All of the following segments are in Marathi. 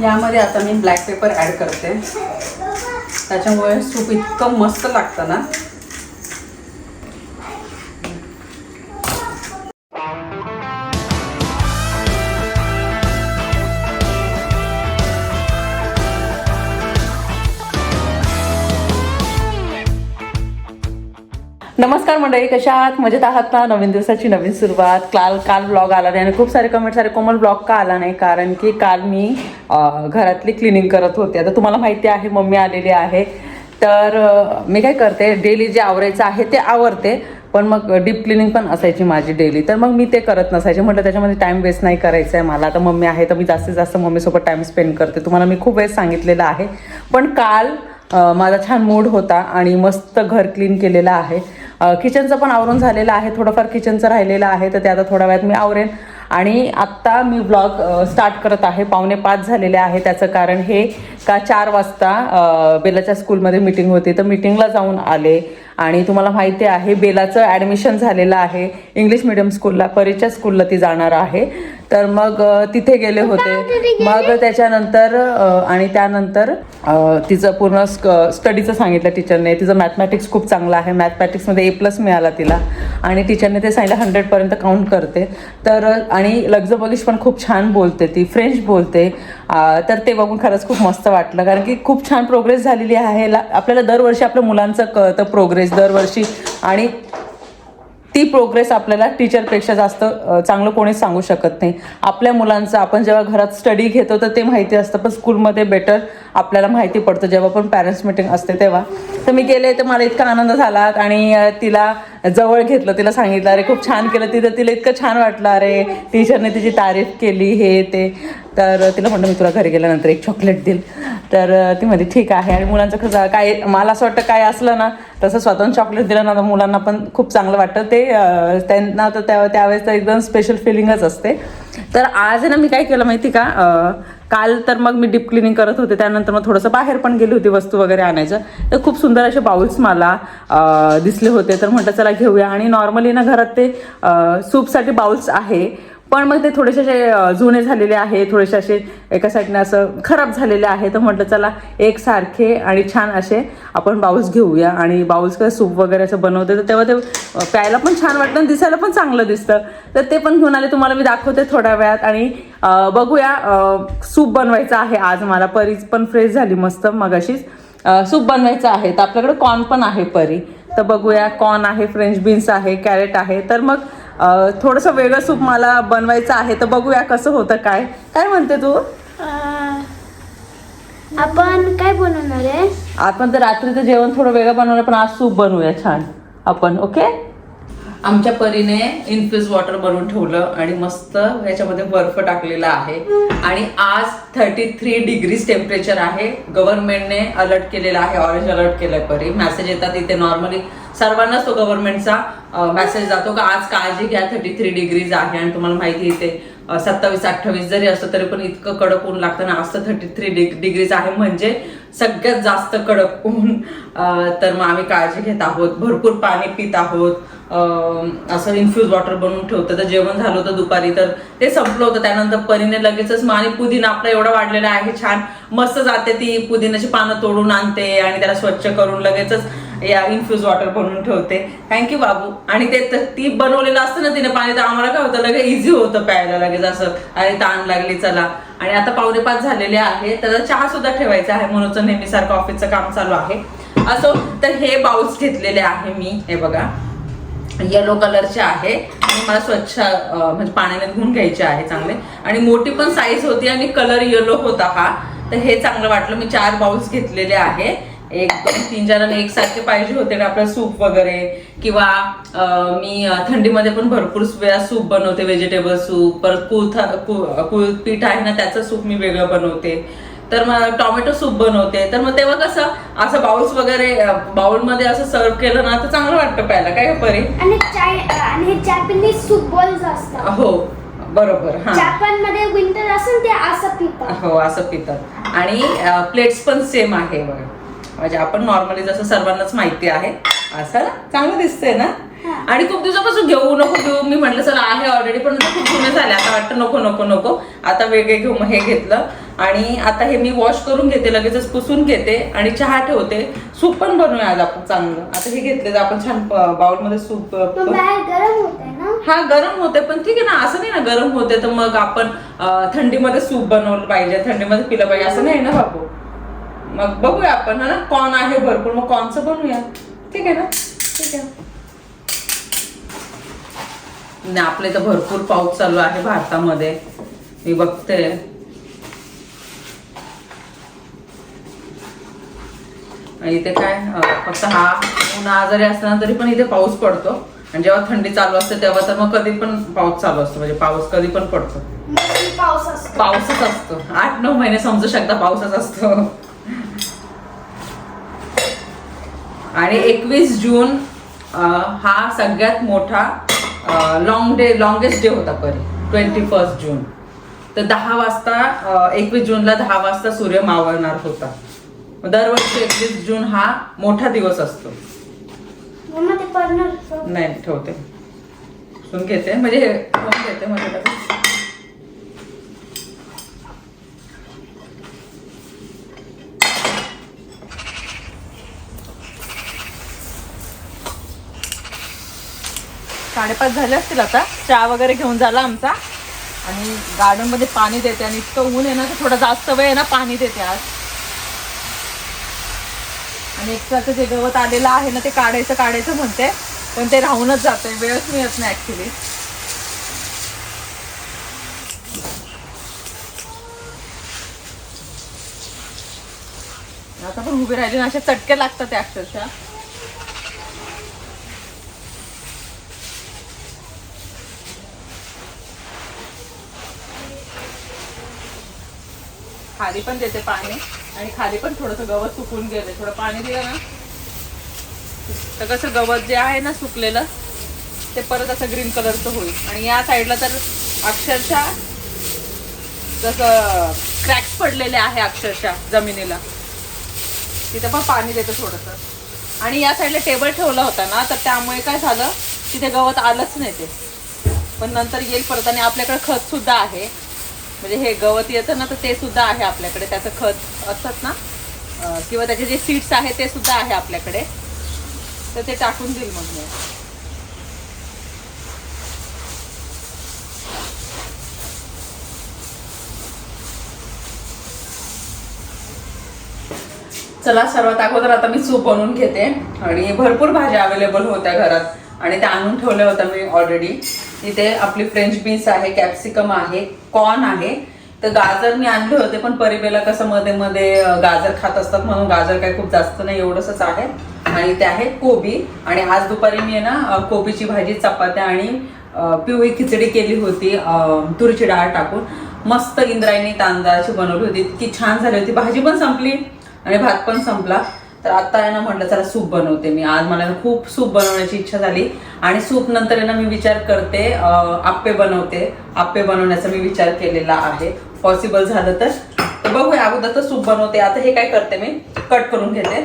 यामध्ये आता मी ब्लॅक पेपर ॲड करते. त्याच्यामुळे सूप इतकं मस्त लागतं ना. नमस्कार मंडळी कशा आहात? मजेत आहात ना नवीन दिवसाची नवीन सुरुवात. काल काल ब्लॉग आला नाही आणि खूप सारे कमेंट्स सारे कोमल ब्लॉग का आला नाही? कारण की काल मी घरातली क्लिनिंग करत होते. आता तुम्हाला माहिती आहे मम्मी आलेली आहे. तर मी काय करते डेली जे आवरायचं आहे ते आवरते. पण मग डीप क्लिनिंग पण असायची माझी डेली तर मग मी ते करत नसायचे. म्हटलं त्याच्यामध्ये टाईम वेस्ट नाही करायचा आहे मला. आता मम्मी आहे तर मी जास्तीत जास्त मम्मीसोबत टाईम स्पेंड करते. तुम्हाला मी खूप वेळेस सांगितलेलं आहे. पण काल माझा छान मूड होता आणि मस्त घर क्लीन केलेलं आहे. किचनचं पण आवरून झालेलं आहे थोडंफार किचनचं राहिलेलं आहे तर ते आता थोड्या वेळात मी आवरेन. आणि आत्ता मी ब्लॉग स्टार्ट करत आहे. पावणे पाच झालेले आहे त्याचं कारण हे का चार वाजता बेलाच्या स्कूलमध्ये मीटिंग होती. तर मीटिंगला जाऊन आले. आणि तुम्हाला माहिती आहे बेलाचं ॲडमिशन झालेलं आहे. इंग्लिश मिडियम स्कूलला परीच्या स्कूलला ती जाणार आहे. तर मग तिथे गेले होते. मग त्याच्यानंतर आणि त्यानंतर तिचं पूर्ण स्टडीचं सांगितलं टीचरने तिचं मॅथमॅटिक्स खूप चांगलं आहे. मॅथमॅटिक्समध्ये ए प्लस मिळाला तिला. आणि टीचरने ते सांगितलं हंड्रेडपर्यंत काउंट करते. तर आणि लग्झबलिश पण खूप छान बोलते ती. फ्रेंच बोलते. तर ते बघून खरंच खूप मस्त वाटलं. कारण की खूप छान प्रोग्रेस झालेली आहे. आपल्याला दरवर्षी आपल्या मुलांचं कळतं प्रोग्रेस दरवर्षी. आणि ती प्रोग्रेस आपल्याला टीचरपेक्षा जास्त चांगलं कोणीच सांगू शकत नाही. आपल्या मुलांचं आपण जेव्हा घरात स्टडी घेतो तर ते माहिती असतं पण स्कूलमध्ये बेटर आपल्याला माहिती पडतं. जेव्हा पण पॅरेंट्स मिटिंग असते तेव्हा. तर मी गेले तर मला इतका आनंद झाला. आणि तिला जवळ घेतलं तिला सांगितलं अरे खूप छान केलं तिथं तिला इतकं छान वाटलं अरे टीचरने तिची तारीफ केली हे ते. तर तिला म्हणलं मी तुला घरी गेल्यानंतर एक चॉकलेट देईल. तर ती म्हणते ठीक आहे. आणि मुलांचं कसं काय मला असं वाटतं काय असलं ना तसं स्वतःहून चॉकलेट दिलं ना तर मुलांना पण खूप चांगलं वाटतं. ते त्यांना तर त्या त्यावेळेस तर एकदम स्पेशल फिलिंगच असते. तर आज ना मी काय केलं माहिती का? काल तर मग मी डीप क्लिनिंग करत होते त्यानंतर मग थोडंसं बाहेर पण गेली होती वस्तू वगैरे आणायचं. तर खूप सुंदर असे बाउल्स मला दिसले होते. तर म्हटलं चला घेऊया. आणि नॉर्मली ना घरात ते सूपसाठी बाउल्स आहे पण मग ते थोडेसे असे जुने झालेले आहे थोडेसे असे एका साईडने असं खराब झालेले आहे. तर म्हटलं चला एक सारखे आणि छान असे आपण बाउल्स घेऊया. आणि बाऊल्स काय सूप वगैरे असं बनवते तर तेव्हा ते प्यायला पण छान वाटतं आणि दिसायला पण चांगलं दिसतं. तर ते पण घेऊन आले तुम्हाला मी दाखवते थोड्या वेळात. आणि बघूया. सूप बनवायचं आहे आज. मला परी पण फ्रेश झाली मस्त मग अशीच सूप बनवायचं आहे. तर आपल्याकडे कॉर्न पण आहे परी. तर बघूया. कॉर्न आहे फ्रेंच बीन्स आहे कॅरेट आहे. तर मग थोडंसं वेगळं सूप मला बनवायचं आहे. तर बघूया कसं होतं काय. काय म्हणते तू? आपण काय बनवणार आहे? आपण तर रात्रीचं जेवण थोडं वेगळं बनवलं पण आज सूप बनवूया छान. आपण ओके आमच्या परीने इन्फ्युज वॉटर बनवून ठेवलं आणि मस्त याच्यामध्ये बर्फ टाकलेला आहे. आणि आज थर्टी थ्री डिग्रीज टेम्परेचर आहे गव्हर्नमेंटने अलर्ट केलेला आहे ऑरेंज अलर्ट केलं परी. मेसेज येतात इथे नॉर्मली सर्वांनाच तो गव्हर्नमेंटचा मेसेज जातो का आज काळजी घ्या थर्टी थ्री डिग्रीज आहे आणि तुम्हाला माहिती इथे सत्तावीस अठ्ठावीस जरी असतं तरी पण इतकं कडक ऊन लागतं ना आज तर थर्टी थ्री डिग्रीज आहे. म्हणजे सगळ्यात जास्त कडक ऊन तर मग आम्ही काळजी घेत आहोत. भरपूर पाणी पित आहोत. असं इन्फ्युज वॉटर बनवून ठेवतं. तर जेवण झालं होतं दुपारी तर ते संपलं होतं. त्यानंतर परीने लगेचच मग आणि पुदिना आपला एवढा वाढलेला आहे छान मस्त जाते ती पुदिनाची पानं तोडून आणते आणि त्याला स्वच्छ करून लगेचच या इन्फ्युज वॉटर बनवून ठेवते. थँक्यू बाबू. आणि ते ती बनवलेलं असतं ना तिने पाणी तर आम्हाला काय होतं? लगेच इझी होतं प्यायला लगेच असं. अरे ताण लागली चला. आणि आता पावणे पाच झालेले आहे. तर चहा सुद्धा ठेवायचा आहे. म्हणून नेहमीसारखं ऑफिसचं काम चालू आहे. असो तर हे बाउल्स घेतलेले आहे मी. हे बघा. येलो कलरचे आहे. आणि मला स्वच्छ म्हणजे पाण्याने धुवून घ्यायचे आहे चांगले. आणि मोठी पण साईज होती आणि कलर येलो होता हा. तर हे चांगलं वाटलं. मी चार बाउल्स घेतलेले आहे. एक दोन तीन जणांना एकसारखे पाहिजे होते ना आपलं सूप वगैरे. किंवा मी थंडीमध्ये पण भरपूर वेळा सूप बनवते व्हेजिटेबल सूप. परत कुथ कु- कु- पीठ आहे ना त्याचं सूप मी वेगळं बनवते. तर मग टोमॅटो सूप बनवते. तर मग तेव्हा कसं असं बाउल्स वगैरे बाउलमध्ये असं सर्व केलं ना तर चांगलं वाटतं प्यायला. काय परी? आणि चाय आणि जॅपनीज सूप बॉल्स असतात. हो बरोबर हा. जपानमध्ये विंटर असेल ते असं पितात. हो असं पितात. आणि प्लेट्स पण सेम आहे बघा. म्हणजे आपण नॉर्मली जसं सर्वांनाच माहिती आहे असं ना चांगलं दिसतंय ना? आणि खूप दिवसापासून घेऊ नको घेऊ मी म्हटलं चला आहे ऑलरेडी पण खूप जुने झाले आता वाटतं नको नको नको. आता वेगळे घेऊ मग हे घेतलं. आणि आता हे मी वॉश करून घेते लगेचच पुसून घेते आणि चहा ठेवते. सूप पण बनवूया आज आपण चांगलं. आता हे घेतलं आपण छान बाउलमध्ये सूप हा गरम होते पण ठीक आहे ना असं नाही ना गरम होते तर मग आपण थंडीमध्ये सूप बनवलं पाहिजे थंडीमध्ये पिलं पाहिजे असं नाही ना बाबू? मग बघूया आपण हा ना? कॉर्न आहे भरपूर मग कॉर्नचं बनवूया. ठीक आहे ना? ठीक आहे. नाही आपल्या इथं भरपूर पाऊस चालू आहे भारतामध्ये. मी बघते. इथे काय? फक्त हा उन्हाळा जरी असला ना तरी पण इथे पाऊस पडतो. आणि जेव्हा थंडी चालू असते तेव्हा तर मग कधी पण पाऊस चालू असतो. म्हणजे पाऊस कधी पण पडतो. पाऊसच असतो. आठ नऊ महिने समजू शकता पाऊसच असतो. आणि एकवीस जून हा सगळ्यात मोठा लॉंग डे लॉंगेस्ट डे होता परी ट्वेंटी फर्स्ट जून. तर दहा वाजता एकवीस जूनला दहा वाजता सूर्य मावळणार होता. दरवर्षी एकवीस जून हा मोठा दिवस असतो. नाही ठेवते. घेते. म्हणजे हे घेते. म्हणजे साडेपाच झाले असतील आता. चहा वगैरे घेऊन झाला आमचा. आणि गार्डनमध्ये पाणी देते आणि इतकं ऊन आहे ना तर थोडा जास्त वेळ आहे ना पाणी देते आज. आणि एक्स्ट्राचं जे गवत आलेलं आहे ना ते काढायचं काढायचं म्हणते. पण ते राहूनच जाते. वेळच मिळत नाही ॲक्च्युली आता पण उभी राहिली ना असे चटके लागतात ते अक्षरशः. खाली पण देते पाणी आणि खाली पण थोडंसं गवत सुकून गेले थोडं पाणी दिलं ना. तर कसं गवत जे आहे ना सुकलेलं ते परत असं ग्रीन कलरचं होईल. आणि या साईडला तर अक्षरशः जसं क्रॅक्स पडलेले आहे अक्षरशः जमिनीला. तिथे पण पाणी देतं थोडंसं. आणि या साईडला टेबल ठेवला होता ना तर त्यामुळे काय झालं तिथे गवत आलंच नाही ते. पण नंतर येईल परत आणि आपल्याकडे खत सुद्धा आहे. म्हणजे हे गवत येतं ना तर ते सुद्धा आहे आपल्याकडे. त्याचं खत असतात ना किंवा त्याचे जे सीड्स आहे ते सुद्धा आहे आपल्याकडे. तर ते टाकून देईल मग मी. चला सर्वात अगोदर आता मी सूप बनवून घेते. आणि भरपूर भाज्या अवेलेबल होत्या घरात. आणि ते आणून ठेवलं होत्या मी ऑलरेडी इथे आपली फ्रेंच बीन्स आहे कॅप्सिकम आहे कॉर्न आहे. तर गाजर मी आणले होते पण परिबेला कसं मध्ये मध्ये गाजर खात असतात म्हणून गाजर काही खूप जास्त नाही एवढंच आहे. आणि ते आहे कोबी. आणि आज दुपारी मी आहे ना कोबीची भाजी चपात्या आणि पिवळी खिचडी केली होती तुरीची डाळ टाकून. मस्त इंद्रायणी तांदळाची बनवली होती. इतकी छान झाली होती. भाजी पण संपली आणि भात पण संपला. तर आता आहे ना म्हटलं चला सूप बनवते मी. आज मला खूप सूप बनवण्याची इच्छा झाली. आणि सूप नंतर आहे ना मी विचार करते आप्पे बनवते. आप्पे बनवण्याचा मी विचार केलेला आहे. पॉसिबल झालं तर. बघूया अगोदर तर सूप बनवते. आता हे काय करते मी? कट करून घेते.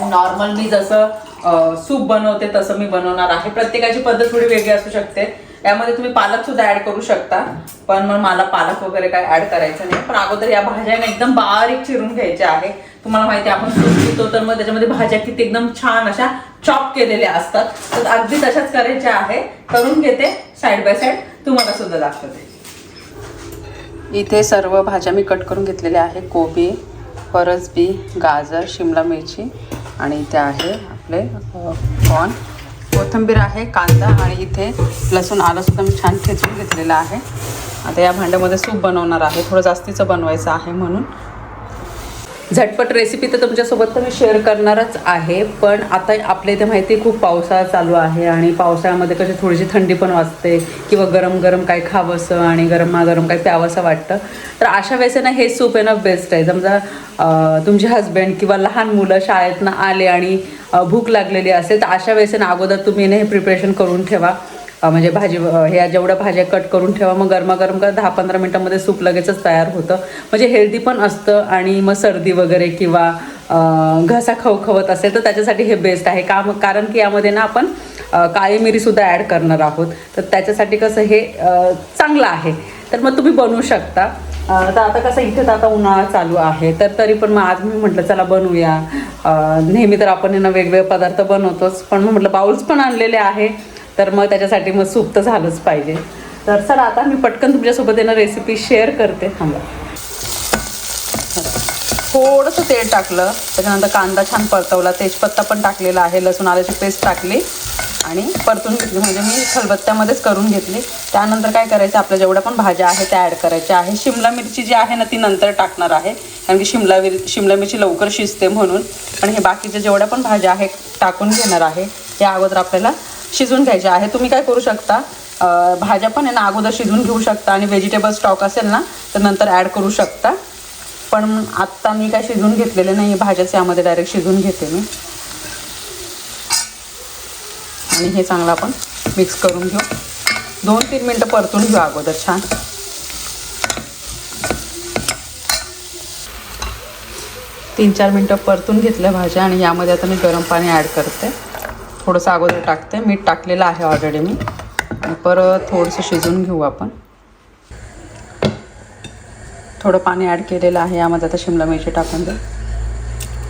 नॉर्मल मी जसं सूप बनवते तसं मी बनवणार आहे. प्रत्येकाची पद्धत थोडी वेगळी असू शकते. यामध्ये तुम्ही पालक सुद्धा ऍड करू शकता. पण मग मला पालक वगैरे काय ऍड करायचं नाही. पण अगोदर या भाज्या एकदम बारीक चिरून घ्यायच्या आहे. तुम्हाला माहिती आहे आपण सूप तर मग त्याच्यामध्ये भाज्या किती एकदम छान अशा चॉप केलेल्या असतात. तर अगदी तशाच करायच्या आहे. करून घेते साईड बाय साईड तुम्हाला सुद्धा दाखवते. इथे सर्व भाज्या मी कट करून घेतलेल्या आहे. कोबी फरसबी गाजर शिमला मिरची आणि इथे आहे आपले कॉर्न कोथिंबीर आहे कांदा आणि इथे लसूण आलंसुद्धा मी छान ठेचून घेतलेलं आहे. आता या भांड्यामध्ये सूप बनवणार आहे. थोडं जास्तीचं बनवायचं आहे म्हणून. झटपट रेसिपी तर तुमच्यासोबत तर मी शेअर करणारच आहे. पण आता आपल्या इथे माहिती आहे खूप पावसाळा चालू आहे आणि पावसाळ्यामध्ये कशी थोडीशी थंडी पण वाजते किंवा गरम गरम काय खावंसं आणि गरमागरम काय प्यावंसं वाटतं. तर अशा वेळेस ना हे सूप आहे ना बेस्ट आहे. समजा तुमचे हस्बंड किंवा लहान मुलं शाळेतनं आले आणि भूक लागलेली असेल तर अशा वेळेस ना अगोदर तुम्ही हे प्रिपरेशन करून ठेवा. म्हणजे भाजी ह्या जेवढ्या भाज्या कट करून ठेवा मग गरमागरम का दहा पंधरा मिनटामध्ये सूप लगेचच तयार होतं. म्हणजे हेल्दी पण असतं आणि मग सर्दी वगैरे किंवा घसा खवखवत असेल तर त्याच्यासाठी हे बेस्ट आहे. का कारण की यामध्ये ना आपण काळी मिरीसुद्धा ॲड करणार आहोत. तर त्याच्यासाठी कसं हे चांगलं आहे. तर मग तुम्ही बनवू शकता. तर आता कसं इथे तर आता उन्हाळा चालू आहे. तर तरी पण मग आज मी म्हटलं चला बनवूया. नेहमी तर आपण ना वेगवेगळे पदार्थ बनवतोच. पण मग म्हटलं बाउल्स पण आणलेले आहे. तर मग त्याच्यासाठी मग सूप तर झालंच पाहिजे. तर सर आता मी पटकन तुमच्यासोबत येणं रेसिपी शेअर करते. थांबा. थोडंसं तेल टाकलं. त्याच्यानंतर कांदा छान परतवला. तेजपत्ता पण टाकलेला आहे. लसूण आल्याची पेस्ट टाकली. आणि परतून घेतली. म्हणजे मी खलबत्त्यामध्येच करून घेतली. त्यानंतर काय करायचं? आपल्या जेवढ्या पण भाज्या आहेत त्या ॲड करायच्या आहे शिमला मिरची जी आहे ना ती नंतर टाकणार आहे. कारण की शिमला मिर शिमला मिरची लवकर शिजते म्हणून. आणि हे बाकीच्या जेवढ्या पण भाज्या आहेत टाकून घेणार आहे. या अगोदर आपल्याला शिजून घ्यायचे आहे. तुम्ही काय करू शकता? भाज्या पण आहे ना अगोदर शिजवून घेऊ शकता आणि व्हेजिटेबल स्टॉक असेल ना तर नंतर ॲड करू शकता. पण आत्ता मी काय शिजवून घेतलेले नाही भाज्याच यामध्ये डायरेक्ट शिजून घेते मी. आणि हे चांगलं आपण मिक्स करून घेऊ. दोन तीन मिनटं परतून घेऊ अगोदर छान. तीन चार मिनटं परतून घेतल्या भाज्या आणि यामध्ये आता मी गरम पाणी ॲड करते. थोडंसं अगोदर टाकते. मीठ टाकलेलं आहे ऑलरेडी मी. परत थोडंसं शिजवून घेऊ आपण. थोडं पाणी ॲड केलेलं आहे. यामध्ये आता शिमला मिरची टाकून दे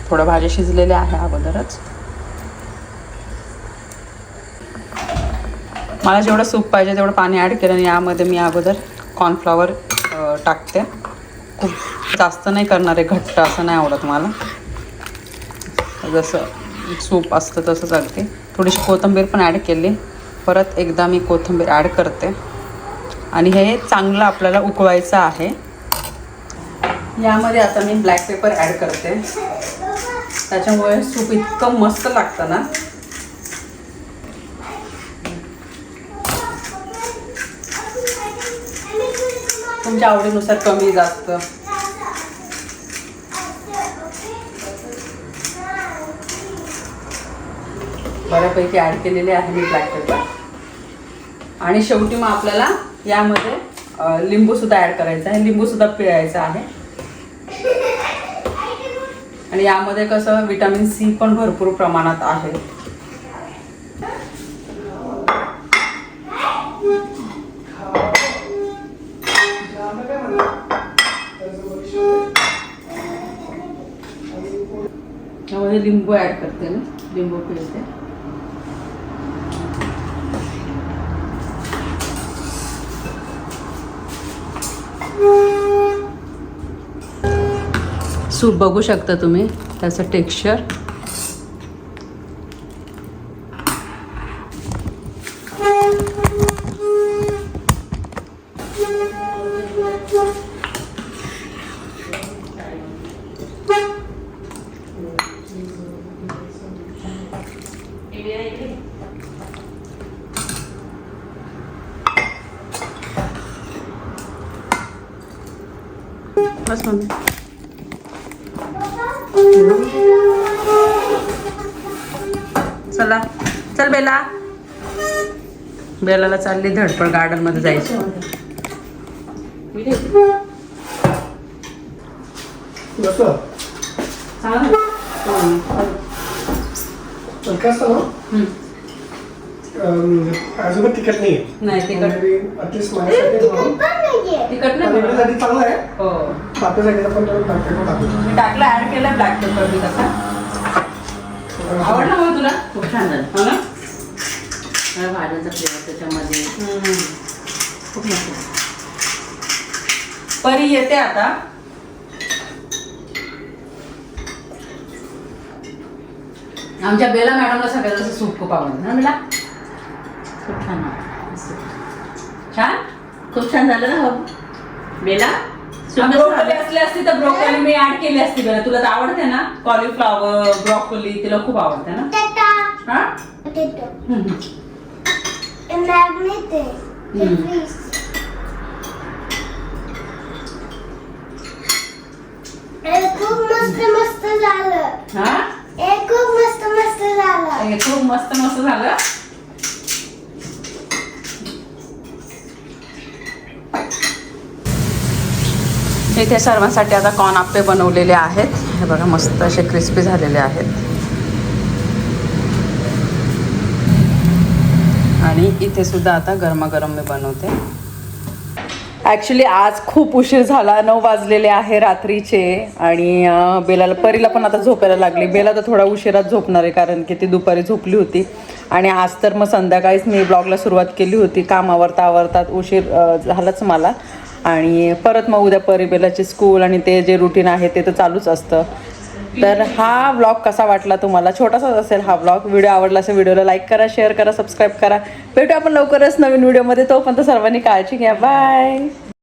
थोडं भाज्या शिजलेल्या आहे अगोदरच. मला जेवढं सूप पाहिजे तेवढं पाणी ॲड केलं आणि यामध्ये मी अगोदर कॉर्नफ्लॉवर टाकते. खूप जास्त नाही करणार आहे घट्ट असं नाही आवडत मला. जसं सूप असतं तसंच अगदी थोडीशी कोथिंबीर पण ॲड केली. परत एकदा मी कोथिंबीर ॲड करते. आणि हे चांगलं आपल्याला उकवायचं आहे. यामध्ये आता मी ब्लॅक पेपर ॲड करते. त्याच्यामुळे सूप इतकं मस्त लागतं ना. तुमच्या आवडीनुसार कमी जास्त. बऱ्यापैकी ॲड केलेले आहे मी ब्लॅक पेपर आणि शेवटी मग आपल्याला यामध्ये लिंबूसुद्धा ॲड करायचा आहे. लिंबूसुद्धा पिळायचा आहे. आणि यामध्ये कसं विटॅमिन सी पण भरपूर प्रमाणात आहे. यामध्ये लिंबू ॲड करते मी. लिंबू पिळते. सूप बघू शकता तुम्ही. त्याचं टेक्स्चर बस मम्मी चला. चल बेला. बेलाला चालली धडपड गार्डनमध्ये जायची. अजून तिखट नाही नाही. पण नाहीये. तिखट नाही हो आपण टाकू मी टाकला ऍड केला ब्लॅक पेपर मी तसा. आवडला मग तुला? खूप छान झालं. हो ना? सगळ्या भाज्यांचा फ्लेवर त्याच्यामध्ये. हम्म. खूप मस्त परी येते आता. आमच्या बेला मॅडमला सगळ्यात असं सूप खूप आवडतं ना बेला? खूप छान. छान? खूप छान झालं ना बाबू बेला? ब्रोकोली. असली असती तर ब्रोकोली मी ऍड केली असती बेला तुला तर आवडते ना? कॉलीफ्लॉवर ब्रोकोली तिला खूप आवडते ना? हा? हम्म. हे खूप मस्त मस्त झालं. हा? हे खूप मस्त मस्त झालं. हे खूप मस्त मस्त झालं. म्हणजे इथे सर्वांसाठी आता कॉर्न आप्पे बनवलेले आहेत. हे बघा मस्त असे क्रिस्पी झालेले आहेत. आणि इथे सुद्धा आता गरमागरम मी बनवते. ॲक्च्युली आज खूप उशीर झाला. नऊ वाजलेले आहे रात्रीचे. आणि बेलाला परीला पण आता झोपायला लागली. बेला तर थोडा उशिराच झोपणार आहे कारण की ती दुपारी झोपली होती. आणि आज तर मग संध्याकाळीच मी ब्लॉगला सुरुवात केली होती. काम आवरता आवरतात उशीर झालाच मला. आणि परत मग उद्या परी स्कूल आणि ते जे रुटीन आहे ते तर चालूच असतं. तर हा व्लॉग कसा वाटला तुम्हाला? छोटासाच असेल हा व्लॉग व्हिडिओ आवडला असेल व्हिडिओला लाईक करा शेअर करा सबस्क्राईब करा. भेटू आपण लवकरच नवीन व्हिडिओमध्ये तोपर्यंत सर्वांनी काळजी घ्या. बाय